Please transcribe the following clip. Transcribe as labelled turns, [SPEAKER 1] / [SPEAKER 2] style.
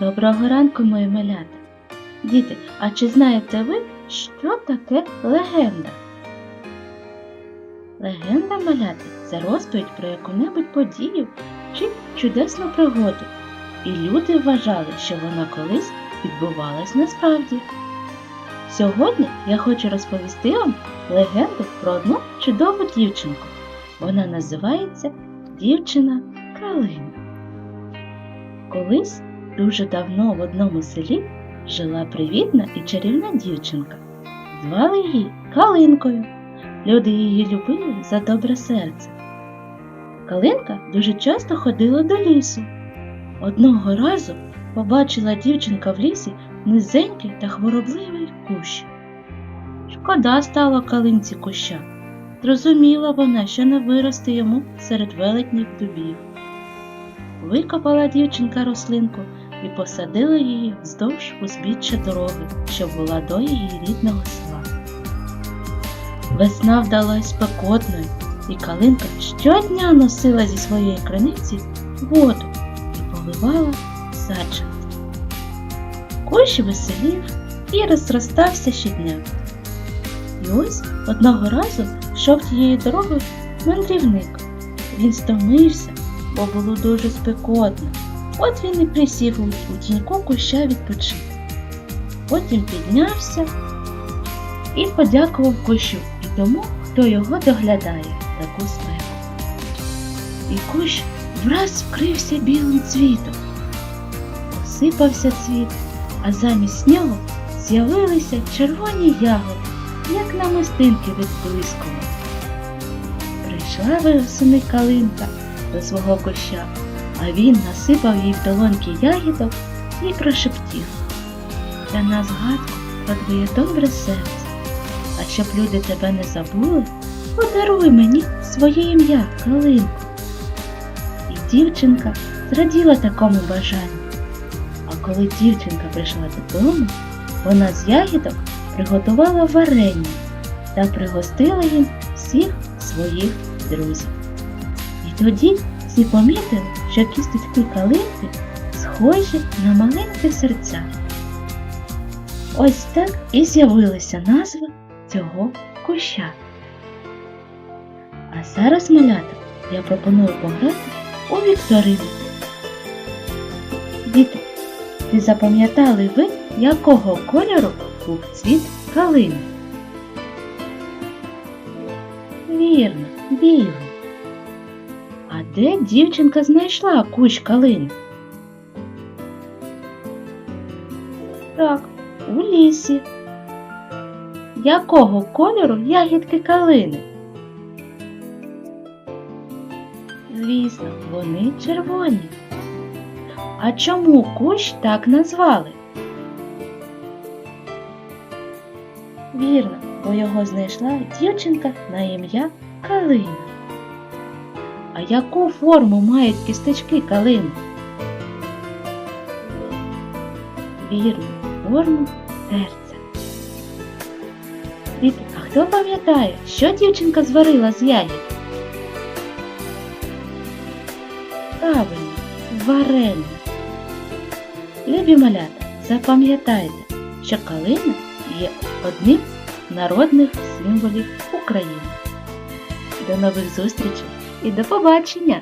[SPEAKER 1] Доброго ранку, мої малята. Діти, а чи знаєте ви, що таке легенда? Легенда маляти це розповідь про яку-небудь подію чи чудесну пригоду. І люди вважали, що вона колись відбувалась насправді. Сьогодні я хочу розповісти вам легенду про одну чудову дівчинку. Вона називається Дівчина Калина. Колись дуже давно в одному селі жила привітна і чарівна дівчинка. Звали її Калинкою. Люди її любили за добре серце. Калинка дуже часто ходила до лісу. Одного разу побачила дівчинка в лісі низенький та хворобливий кущ. Шкода стало калинці куща. Зрозуміла вона, що не виросте йому серед велетніх дубів. Викопала дівчинка рослинку і посадила її вздовж узбіччя дороги, що була до її рідного села. Весна вдалась спекотною, і калинка щодня носила зі своєї криниці воду і поливала саджанці. Кущ веселів і розростався щодня. І ось одного разу йшов тією дорогою мандрівник. Він стомився, бо було дуже спекотно. От він і присів у- тіньку куща відпочити. Потім піднявся і подякував кущу і тому, хто його доглядає таку спеку. І кущ враз вкрився білим цвітом. Посипався цвіт, а замість нього з'явилися червоні ягоди, як намистинки відблискували. Прийшла весени калинка до свого куща, а він насипав їй в долоньки ягідок і прошептів. Це на згадку про твоє добре серце. А щоб люди тебе не забули, подаруй мені своє ім'я, Калинку. І дівчинка зраділа такому бажанню. А коли дівчинка прийшла додому, вона з ягідок приготувала варення та пригостила їм всіх своїх друзів. І тоді всі помітили, що кісточки калинки схожі на маленькі серця. Ось так і з'явилася назва цього куща. А зараз, малята, я пропоную пограти у вікторину. Діти, чи запам'ятали ви, якого кольору був цвіт калини? Вірно, білий. Де дівчинка знайшла кущ калини? Так, у лісі. Якого кольору ягідки калини? Звісно, вони червоні. А чому кущ так назвали? Вірно, бо його знайшла дівчинка на ім'я Калина. А яку форму мають кісточки калини? Вірно, форму серця. Діти, а хто пам'ятає, що дівчинка зварила з ягід? Правильно, варення. Любі малята, запам'ятайте, що калина є одним з народних символів України. До нових зустрічей і до побачення!